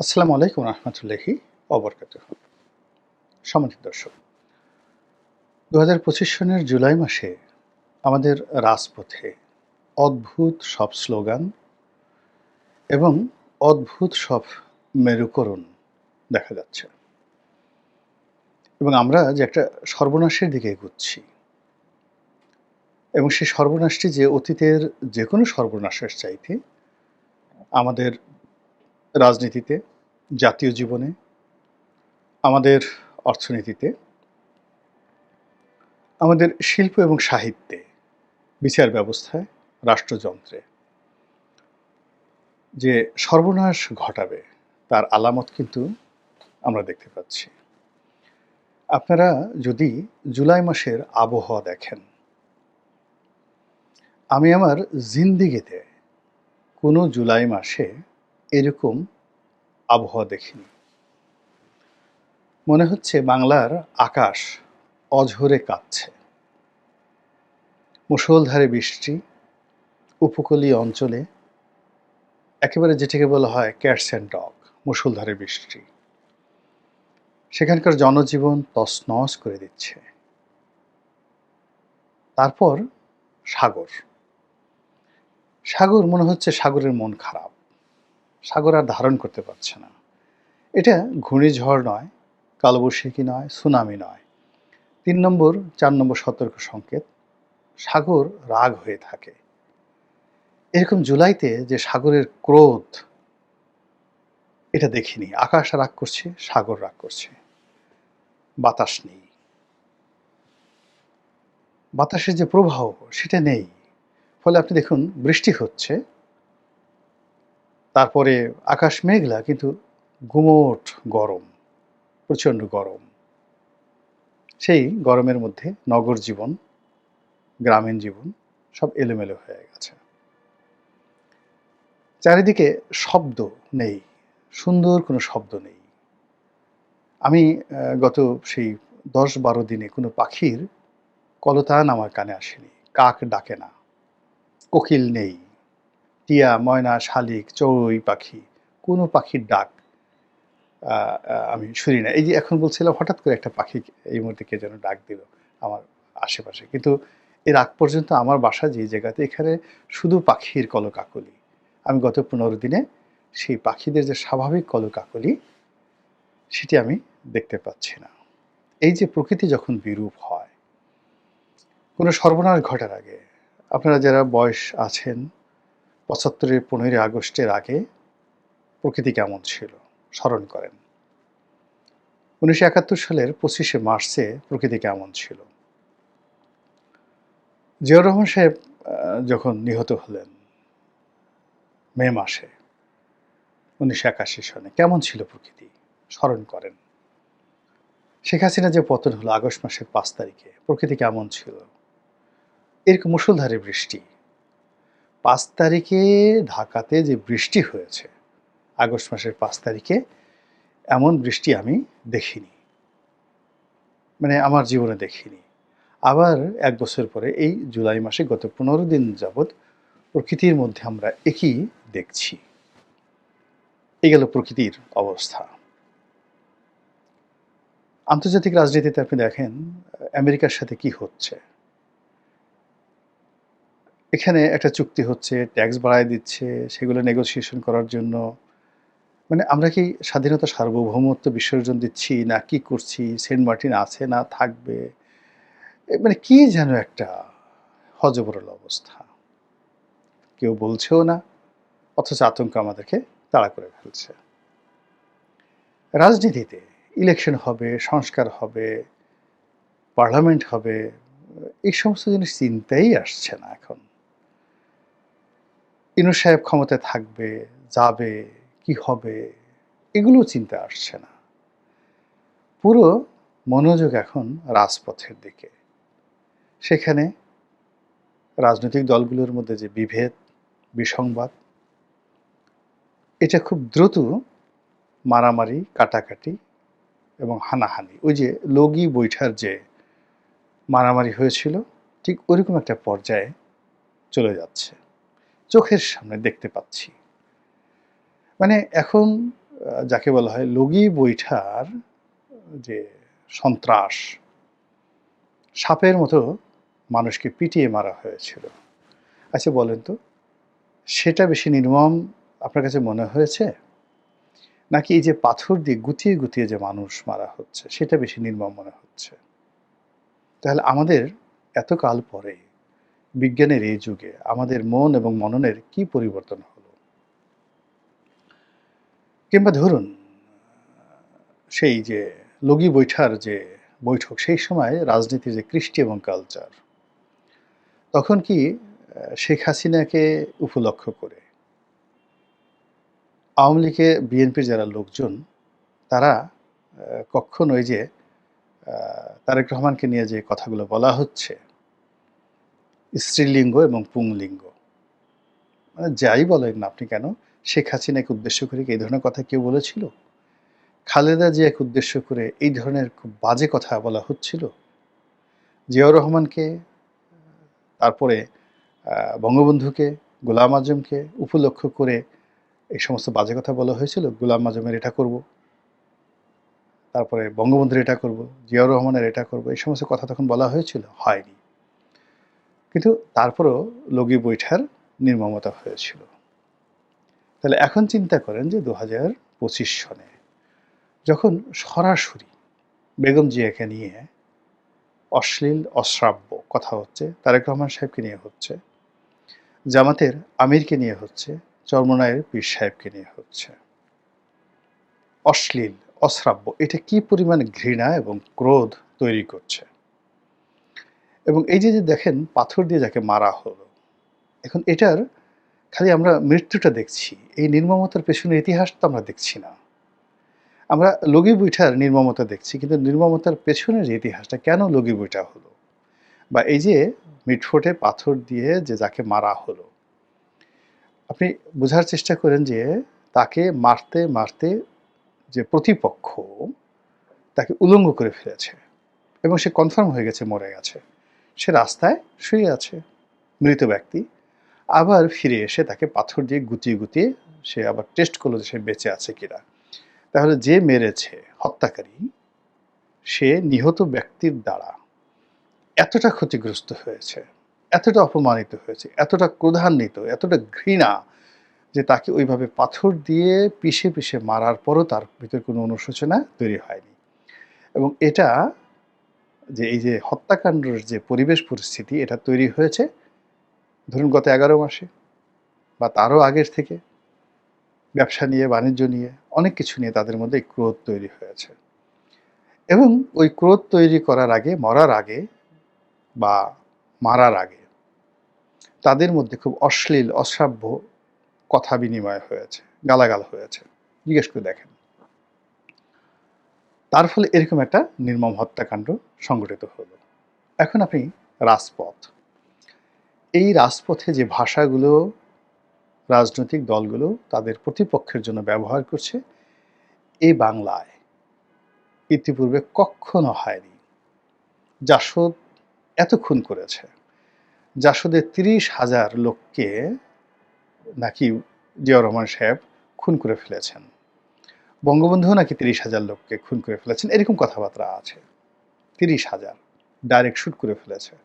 আসসালামু আলাইকুম রহমতুল্লাহি অবরকাত সম্মানিত দর্শক দু হাজার পঁচিশ সনের জুলাই মাসে আমাদের রাজপথে অদ্ভুত সব স্লোগান এবং অদ্ভুত সব মেরুকরণ দেখা যাচ্ছে। এবং আমরা যে একটা সর্বনাশের দিকে এগুচ্ছি এবং সেই সর্বনাশটি যে অতীতের যে কোনো সর্বনাশের চাইতে আমাদের রাজনীতিতে জাতীয় জীবনে, আমাদের অর্থনীতিতে, আমাদের শিল্প এবং সাহিত্যে, বিচার ব্যবস্থায়, রাষ্ট্রযন্ত্রে, যে সর্বনাশ ঘটাবে, তার আলামত কিন্তু আমরা দেখতে পাচ্ছি। আপনারা যদি জুলাই মাসের আবহাওয়া দেখেন, আমি আমার জিন্দিগিতে কোনো জুলাই মাসে এরকম আবহাওয়া দেখিনি। মনে হচ্ছে বাংলার আকাশ অঝরে কাঁদছে মুষলধারে বৃষ্টি উপকূলীয় অঞ্চলে, একেবারে যেটাকে বলা হয় ক্যাটস অ্যান্ড ডগ, মুষলধারে বৃষ্টি। সেখানকার জনজীবন তছনছ করে দিচ্ছে। তারপর সাগর। সাগর, মনে হচ্ছে সাগরের মন খারাপ। সাগর আর ধারণ করতে পারছে না। এটা ঘূর্ণিঝড় নয়, কালবৈশাখী নয়, সুনামি নয়। তিন নম্বর, চার নম্বর সতর্ক সংকেত, সাগর রাগ হয়ে থাকে। এরকম জুলাইতে যে সাগরের ক্রোধ, এটা দেখিনি। আকাশ রাগ করছে, সাগর রাগ করছে। বাতাস নেই। বাতাসের যে প্রবাহ, সেটা নেই। ফলে আপনি দেখুন, বৃষ্টি হচ্ছে তারপরে আকাশ মেঘলা, কিন্তু গুমোট গরম, প্রচণ্ড গরম। সেই গরমের মধ্যে নগর জীবন, গ্রামীণ জীবন সব এলোমেলো হয়ে গেছে। চারিদিকে শব্দ নেই, সুন্দর কোনো শব্দ নেই। আমি গত সেই দশ বারো দিনে কোনো পাখির কলতান আমার কানে আসেনি, কাক ডাকে না, কোকিল নেই। টিয়া, ময়না, শালিক, চড়ুই পাখি, কোনো পাখির ডাক আমি শুনি না। এই যে এখন বলছিলাম হঠাৎ করে একটা পাখি এই মুহূর্তে কে যেন ডাক দিল আমার আশেপাশে। কিন্তু এর আগ পর্যন্ত আমার বাসা যে জায়গাতে এখানে শুধু পাখির কলকাকলি। আমি গত পনেরো দিনে সেই পাখিদের যে স্বাভাবিক কলকাকলি, সেটি আমি দেখতে পাচ্ছি না। এই যে প্রকৃতি যখন বিরূপ হয়, কোনো সর্বনাশ ঘটার আগে আপনারা যারা বয়স আছেন পঁচাত্তরের পনেরোই আগস্টের আগে প্রকৃতি কেমন ছিল? স্মরণ করেন। উনিশশো একাত্তর সালের পঁচিশে মার্চে প্রকৃতি কেমন ছিল? জিয়াউর রহমান সাহেব যখন নিহত হলেন মে মাসে, উনিশশো একাশি সনে, কেমন ছিল প্রকৃতি? স্মরণ করেন। শেখ হাসিনা যে পতন হলো আগস্ট মাসের পাঁচ তারিখে, প্রকৃতি কেমন ছিল? এরকম মুসলধারে বৃষ্টি পাঁচ তারিখে ঢাকাতে যে বৃষ্টি হয়েছে, আগস্ট মাসের পাঁচ তারিখে, এমন বৃষ্টি আমি দেখিনি। মানে আমার জীবনে দেখিনি। আবার এক বছর পরে, এই জুলাই মাসে গত পনেরো দিন যাবৎ প্রকৃতির মধ্যে আমরা একই দেখছি। এ গেল প্রকৃতির অবস্থা। আন্তর্জাতিক রাজনীতিতে আপনি দেখেন, আমেরিকার সাথে কি হচ্ছে? এখানে একটা চুক্তি হচ্ছে ট্যাক্স বাড়ায় দিচ্ছে, সেগুলো নেগোসিয়েশন করার জন্য। মানে আমরা কি স্বাধীনতা সার্বভৌমত্ব বিসর্জন দিচ্ছি না কি করছি? সেন্ট মার্টিন আছে না থাকবে? মানে কি যেন একটা হজবরল অবস্থা। কেউ বলছেও না, অথচ আতঙ্ক আমাদেরকে তাড়া করে ফেলছে। রাজনীতিতে ইলেকশন হবে, সংস্কার হবে পার্লামেন্ট হবে, এই সমস্ত জিনিস চিন্তাই আসছে না এখন। ইনু সাহেব ক্ষমতায় থাকবে, যাবে, কি হবে এগুলো চিন্তা আসছে না। পুরো মনোযোগ এখন রাজপথের দিকে। সেখানে রাজনৈতিক দলগুলোর মধ্যে যে বিভেদ, বিসংবাদ, এটা খুব দ্রুত মারামারি, কাটাকাটি এবং হানাহানি, ওই যে লগি বৈঠার যে মারামারি হয়েছিল, ঠিক ওইরকম একটা পর্যায়ে চলে যাচ্ছে। চোখের সামনে দেখতে পাচ্ছি। মানে এখন যাকে বলা হয় লগি বৈঠার, যে সন্ত্রাস, সাপের মতো মানুষকে পিটিয়ে মারা হয়েছিল। আচ্ছা বলেন তো, সেটা বেশি নির্মম আপনার কাছে মনে হয়েছে? নাকি এই যে পাথর দিয়ে গুতিয়ে গুতিয়ে যে মানুষ মারা হচ্ছে, সেটা বেশি নির্মম মনে হচ্ছে? তাহলে আমাদের এত কাল পরে বিজ্ঞানের এই যুগে আমাদের মন এবং মননের কি পরিবর্তন হলো? কিংবা ধরুন, সেই যে লগি বৈঠার যে বৈঠক, সেই সময় রাজনীতির যে কৃষ্টি এবং কালচার তখন কি, শেখ হাসিনাকে উপলক্ষ করে আওয়ামী লীগে বিএনপির যারা লোকজন, তারা কখনো ওই যে তারেক রহমানকে নিয়ে যে কথাগুলো বলা হচ্ছে স্ত্রীলিঙ্গ এবং পুংলিঙ্গ। মানে যাই বলেন না আপনি কেন, শেখ হাসিনাকে উদ্দেশ্য করে কি এই ধরনের কথা কেউ বলেছিল? খালেদা জিয়াকে উদ্দেশ্য করে এই ধরনের খুব বাজে কথা বলা হচ্ছিল? জিয়াউর রহমানকে, তারপরে বঙ্গবন্ধুকে, গোলাম আজমকে উপলক্ষ করে এই সমস্ত বাজে কথা বলা হয়েছিল, গোলাম আজমের এটা করব। তারপরে বঙ্গবন্ধুর এটা করব, জিয়াউর রহমানের এটা করব, এই সমস্ত কথা তখন বলা হয়েছিল, হয়নি। কিন্তু তারপরেও লগি বৈঠার নির্মমতা হয়েছিল। তাহলে এখন চিন্তা করেন যে দু হাজার পঁচিশ সনে যখন সরাসরি বেগম জিয়াকে নিয়ে অশ্লীল, অশ্রাব্য কথা হচ্ছে, তারেক রহমান সাহেবকে নিয়ে হচ্ছে, জামাতের আমিরকে নিয়ে হচ্ছে, চর্মনায়ের পীর সাহেবকে নিয়ে হচ্ছে। অশ্লীল, অশ্রাব্য, এটা কি পরিমাণ ঘৃণা এবং ক্রোধ তৈরি করছে? এবং এই যে যে দেখেন পাথর দিয়ে যাকে মারা হলো, এখন এটার খালি আমরা মৃত্যুটা দেখছি, এই নির্মমতার পেছনে ইতিহাস তো আমরা দেখছি না। আমরা লগি বৈঠার নির্মমতা দেখছি, কিন্তু নির্মমতার পেছনের যে ইতিহাসটা, কেন লগি বৈঠা হলো? বা এই যে মিটফোটে পাথর দিয়ে যে যাকে মারা হলো, আপনি বোঝার চেষ্টা করেন যে তাকে মারতে মারতে যে প্রতিপক্ষ তাকে উলঙ্গ করে ফেলেছে এবং সে কনফার্ম হয়ে গেছে, মরে গেছে। সে রাস্তায় শুয়ে আছে। মৃত ব্যক্তি আবার ফিরে এসে তাকে পাথর দিয়ে গুটিয়ে গুটিয়ে সে আবার টেস্ট করল যে সে বেঁচে আছে কিনা। তাহলে যে মেরেছে, হত্যাকারী, সে নিহত ব্যক্তির দ্বারা এতটা ক্ষতিগ্রস্ত হয়েছে, এতটা অপমানিত হয়েছে, এতটা ক্রোধান্বিত, এতটা ঘৃণা যে তাকে ওইভাবে পাথর দিয়ে পিষে পিষে মারার পরও তার ভিতরে কোনো অনুশোচনা তৈরি হয়নি। এবং এটা যে এই যে হত্যাকাণ্ডের যে পরিবেশ পরিস্থিতি, এটা তৈরি হয়েছে, ধরুন গত এগারো মাসে বা তারও আগের থেকে ব্যবসা নিয়ে, বাণিজ্য নিয়ে অনেক কিছু নিয়ে তাদের মধ্যে ক্রোধ তৈরি হয়েছে। এবং ওই ক্রোধ তৈরি করার আগে, মরার আগে বা মারার আগে তাদের মধ্যে খুব অশ্লীল, অশ্রাব্য কথা বিনিময় হয়েছে, গালাগাল হয়েছে। জিজ্ঞেস করে দেখেন। তার ফলে এরকম একটা নির্মম হত্যাকাণ্ড সংঘটিত হলো। এখন আপনি রাজপথ। এই রাজপথে যে ভাষাগুলো, রাজনৈতিক দলগুলো তাদের প্রতিপক্ষের জন্য ব্যবহার করছে এই বাংলায় ইতিপূর্বে কখনো হয়নি। জাসদ এত খুন করেছে। জাসদের তিরিশ হাজার লোককে নাকি জিয়াউর রহমান সাহেব খুন করে ফেলেছেন। বঙ্গবন্ধু নাকি তিরিশ হাজার লোককে খুন করে ফেলেছেন? এরকম কথাবার্তা আছে। তিরিশ হাজার ডাইরেক্ট শ্যুট করে ফেলেছে।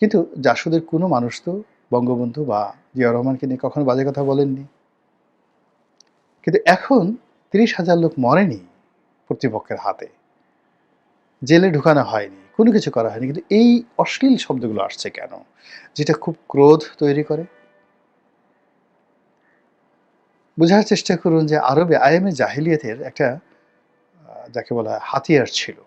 কিন্তু জাসদের কোনো মানুষ তো বঙ্গবন্ধু বা জিয়া রহমানকে নিয়ে কখনো বাজে কথা বলেননি। কিন্তু এখন তিরিশ হাজার লোক মরেনি কর্তৃপক্ষের হাতে। জেলে ঢুকানো হয়নি, কোনো কিছু করা হয়নি। কিন্তু এই অশ্লীল শব্দগুলো আসছে কেন? যেটা খুব ক্রোধ তৈরি করে। বোঝার চেষ্টা করুন যে আরবে আইএমএ জাহিলিয়াতের একটা যাকে বলা হাতিয়ার ছিল।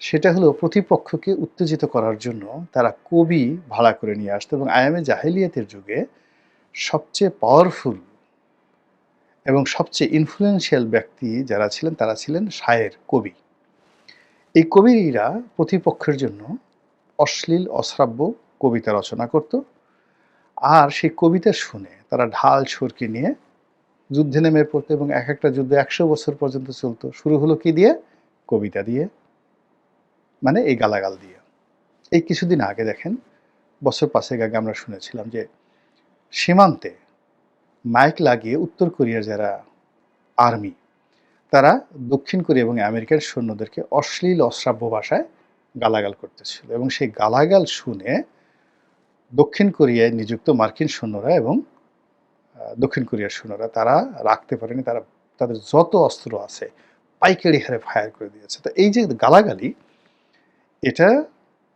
সেটা হলো প্রতিপক্ষকে উত্তেজিত করার জন্য তারা কবি ভাড়া করে নিয়ে আসতো এবং আইএমএ জাহিলিয়াতের যুগে সবচেয়ে পাওয়ারফুল এবং সবচেয়ে ইনফ্লুয়েন্সিয়াল ব্যক্তি যারা ছিলেন, তারা ছিলেন শায়ের কবি। এই কবিরা প্রতিপক্ষের জন্য অশ্লীল, অশ্রাব্য কবিতা রচনা করত। আর সেই কবিতা শুনে তারা ঢাল, ছুরকি নিয়ে যুদ্ধে নেমে পড়তো এবং এক একটা যুদ্ধ একশো বছর পর্যন্ত চলতো। শুরু হলো কি দিয়ে? কবিতা দিয়ে মানে এই গালাগাল দিয়ে। এই কিছুদিন আগে দেখেন, বছর পাঁচেক আগে আমরা শুনেছিলাম যে, সীমান্তে মাইক লাগিয়ে উত্তর কোরিয়ার যারা আর্মি, তারা দক্ষিণ কোরিয়া এবং আমেরিকার সৈন্যদেরকে অশ্লীল, অশ্রাব্য ভাষায় গালাগাল করতেছিল এবং সেই গালাগাল শুনে দক্ষিণ কোরিয়ায় নিযুক্ত মার্কিন সৈন্যরা এবং দক্ষিণ কোরিয়ার সৈন্যরা, তারা রাখতে পারেনি, তারা, তাদের যত অস্ত্র আছে, পাইকারি হারে ফায়ার করে দিয়েছে। তো এই যে গালাগালি, এটা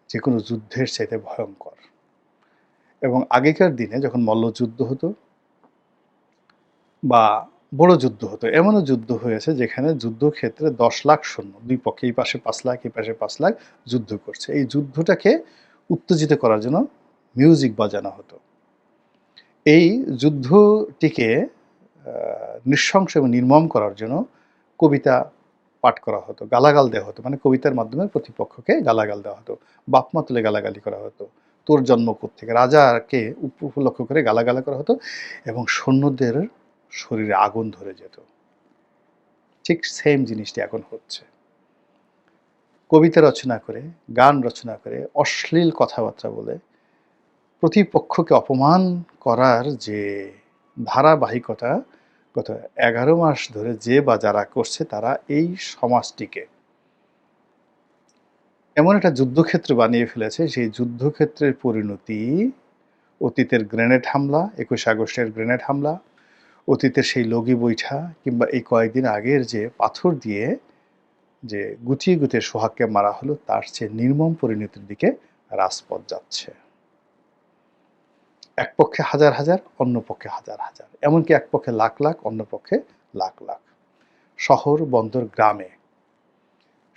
যে কোনো যুদ্ধের চাইতে ভয়ঙ্কর। এবং আগেকার দিনে যখন মল্লযুদ্ধ হতো বা বড় যুদ্ধ হতো, এমনও যুদ্ধ হয়েছে যেখানে যুদ্ধক্ষেত্রে দশ লাখ সৈন্য, দুই পক্ষে, এই পাশে পাঁচ লাখ, এই পাশে পাঁচ লাখ যুদ্ধ করছে। এই যুদ্ধটাকে উত্তেজিত করার জন্য মিউজিক বাজানো হতো। এই যুদ্ধটিকে নৃশংস এবং নির্মম করার জন্য কবিতা পাঠ করা হতো, গালাগাল দেওয়া হতো মানে কবিতার মাধ্যমে প্রতিপক্ষকে গালাগাল দেওয়া হতো বাপমা তুলে গালাগালি করা হতো, তোর জন্ম থেকে রাজাকে উপ- উপলক্ষ করে গালাগালা করা হতো এবং সৈন্যদের শরীরে আগুন ধরে যেত। ঠিক সেম জিনিসটি এখন হচ্ছে। কবিতা রচনা করে, গান রচনা করে, অশ্লীল কথাবার্তা বলে প্রতিপক্ষকে অপমান করার যে ধারাবাহিকতা গত এগারো মাস ধরে যে বা যারা করছে তারা এই সমাজটিকে এমন একটা যুদ্ধক্ষেত্র বানিয়ে ফেলেছে। সেই যুদ্ধক্ষেত্রের পরিণতি, অতীতের গ্রেনেড হামলা, একুশ আগস্টের গ্রেনেড হামলা, অতীতের সেই লগি বৈঠা কিংবা এই কয়েকদিন আগের যে পাথর দিয়ে যে গুটিয়ে গুটিয়ে সোহাগকে মারা হলো, তার চেয়ে নির্মম পরিণতির দিকে রাজপথ যাচ্ছে। এক পক্ষে হাজার হাজার, অন্য পক্ষে হাজার হাজার। এমনকি এক পক্ষে লাখ লাখ, অন্য পক্ষে লাখ লাখ। শহর, বন্দর, গ্রামে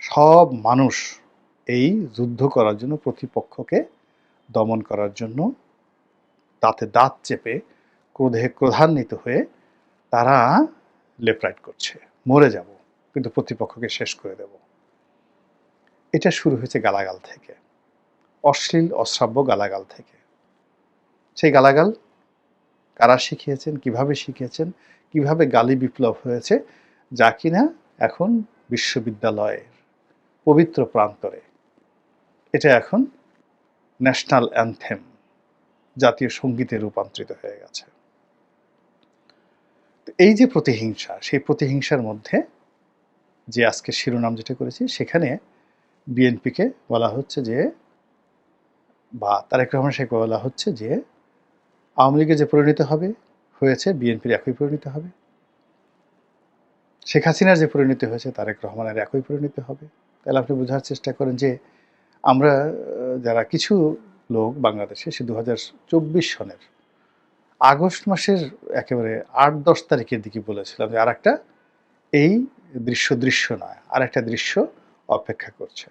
সব মানুষ এই যুদ্ধ করার জন্য, প্রতিপক্ষকে দমন করার জন্য দাঁতে দাঁত চেপে ক্রোধে ক্রোধান্বিত হয়ে তারা লেফট করছে। মরে যাব, কিন্তু প্রতিপক্ষকে শেষ করে দেব। এটা শুরু হয়েছে গালাগাল থেকে। অশ্লীল, অশ্রাব্য গালাগাল থেকে। সেই গালাগাল কারা শিখিয়েছেন, কীভাবে শিখিয়েছেন, কীভাবে গালি বিপ্লব হয়েছে, যা কিনা এখন বিশ্ববিদ্যালয়ের পবিত্র প্রান্তরে। এটা এখন ন্যাশনাল অ্যান্থেম, জাতীয় সঙ্গীতে রূপান্তরিত হয়ে গেছে। এই যে প্রতিহিংসা, সেই প্রতিহিংসার মধ্যে যে আজকে শিরোনাম যেটা করেছি, সেখানে বিএনপিকে বলা হচ্ছে যে বা তারেক রহমান শেখ বলা হচ্ছে যে আওয়ামী লীগে যে পরিণত হবে, হয়েছে, বিএনপির একই পরিণত হবে। শেখ হাসিনার যে পরিণতি হয়েছে, তারেক রহমানের একই পরিণতি হবে। তাহলে আপনি বোঝার চেষ্টা করেন যে আমরা যারা কিছু লোক বাংলাদেশে, সে দু হাজার চব্বিশ সনের আগস্ট মাসের একেবারে আট দশ তারিখের দিকে বলেছিলাম যে আর একটা এই দৃশ্য দৃশ্য নয় আর একটা দৃশ্য অপেক্ষা করছে।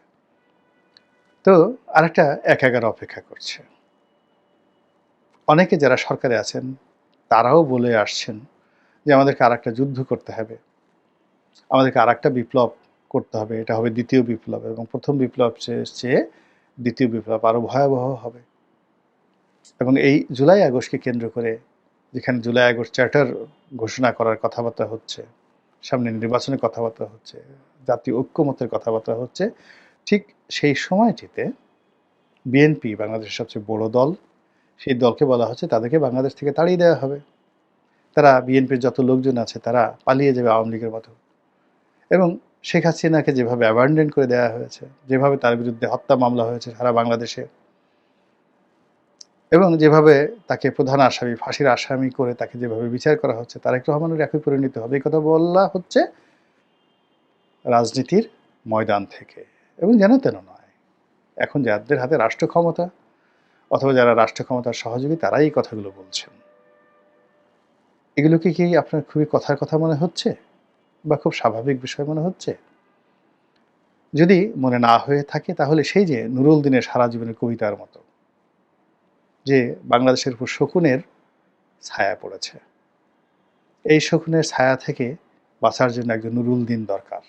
তো আরেকটা এক এগারো অপেক্ষা করছে। অনেকে যারা সরকারে আছেন, তারাও বলে আসছেন যে আমাদেরকে আর একটা যুদ্ধ করতে হবে। আমাদেরকে আর একটা বিপ্লব করতে হবে। এটা হবে দ্বিতীয় বিপ্লব এবং প্রথম বিপ্লব চেয়ে দ্বিতীয় বিপ্লব আরও ভয়াবহ হবে। এবং এই জুলাই আগস্টকে কেন্দ্র করে যেখানে জুলাই আগস্ট চার্টার ঘোষণা করার কথাবার্তা হচ্ছে, সামনে নির্বাচনের কথাবার্তা হচ্ছে, জাতীয় ঐক্যমতের কথাবার্তা হচ্ছে, ঠিক সেই সময়টিতে বিএনপি, বাংলাদেশের সবচেয়ে বড় দল সেই দলকে বলা হচ্ছে, তাদেরকে বাংলাদেশ থেকে তাড়িয়ে দেওয়া হবে। তারা বিএনপির যত লোকজন আছে, তারা পালিয়ে যাবে আওয়ামী লীগের মতো। এবং শেখ হাসিনাকে যেভাবে অ্যাবান্ডেন করে দেওয়া হয়েছে, যেভাবে তার বিরুদ্ধে হত্যা মামলা হয়েছে সারা বাংলাদেশে, এবং যেভাবে তাকে প্রধান আসামি, ফাঁসির আসামি করে তাকে যেভাবে বিচার করা হচ্ছে তারেক রহমানের একই পরিণত হবে। এই কথা বলা হচ্ছে রাজনীতির ময়দান থেকে। এবং যেন তেন নয়, এখন যাদের হাতে রাষ্ট্র ক্ষমতা অথবা যারা রাষ্ট্র ক্ষমতার সহযোগী, তারাই এই কথাগুলো বলছেন। এগুলোকে কি আপনার খুবই কথার কথা মনে হচ্ছে? বা খুব স্বাভাবিক বিষয় মনে হচ্ছে? যদি মনে না হয়ে থাকে, তাহলে সেই যে নুরুল দিনের সারা জীবনের কবিতার মতো, যে বাংলাদেশের উপর শকুনের ছায়া পড়েছে। এই শকুনের ছায়া থেকে বাঁচার জন্য একজন নুরুল দিন দরকার।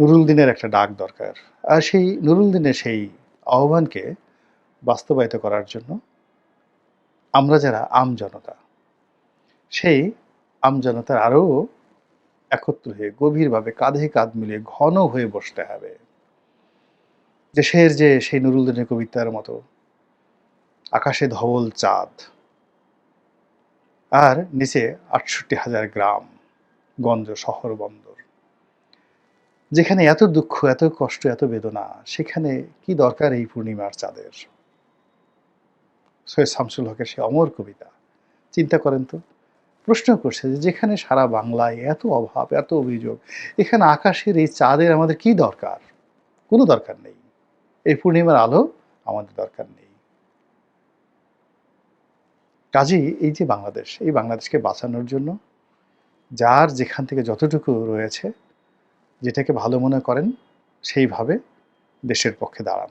নুরুল দিনের একটা ডাক দরকার। আর সেই নুরুল দিনের সেই আহ্বানকে বাস্তবায়িত করার জন্য আমরা যারা আম জনতা, সেই আম জনতার আরও একত্র হয়ে, গভীরভাবে কাঁধে কাঁধ মিলিয়ে ঘন হয়ে বসতে হবে। দেশের যে সেই নুরুল দিনের কবিতার মতো আকাশে ধবল চাঁদ আর নিচে আটষট্টি হাজার গ্রাম গঞ্জ শহর বন্দর যেখানে এত দুঃখ, এত কষ্ট, এত বেদনা, সেখানে কি দরকার এই পূর্ণিমার চাঁদের? সৈয়দ শামসুল হকের সে অমর কবিতা। চিন্তা করেন তো, প্রশ্ন করছে যে যেখানে সারা বাংলায় এত অভাব, এত অভিযোগ, এখানে আকাশের এই চাঁদের আমাদের কি দরকার? কোনো দরকার নেই। এই পূর্ণিমার আলো আমাদের দরকার নেই। কাজেই এই যে বাংলাদেশ, এই বাংলাদেশকে বাঁচানোর জন্য, যার যেখান থেকে যতটুকু রয়েছে যেটাকে ভালো মনে করেন, সেইভাবে দেশের পক্ষে দাঁড়ান।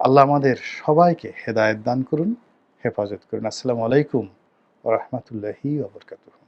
আল্লাহ আমাদের সবাইকে হেদায়ত দান করুন, হেফাজত করুন। আসসালামু আলাইকুম ও রহমতুল্লাহি ওবরকাতুহ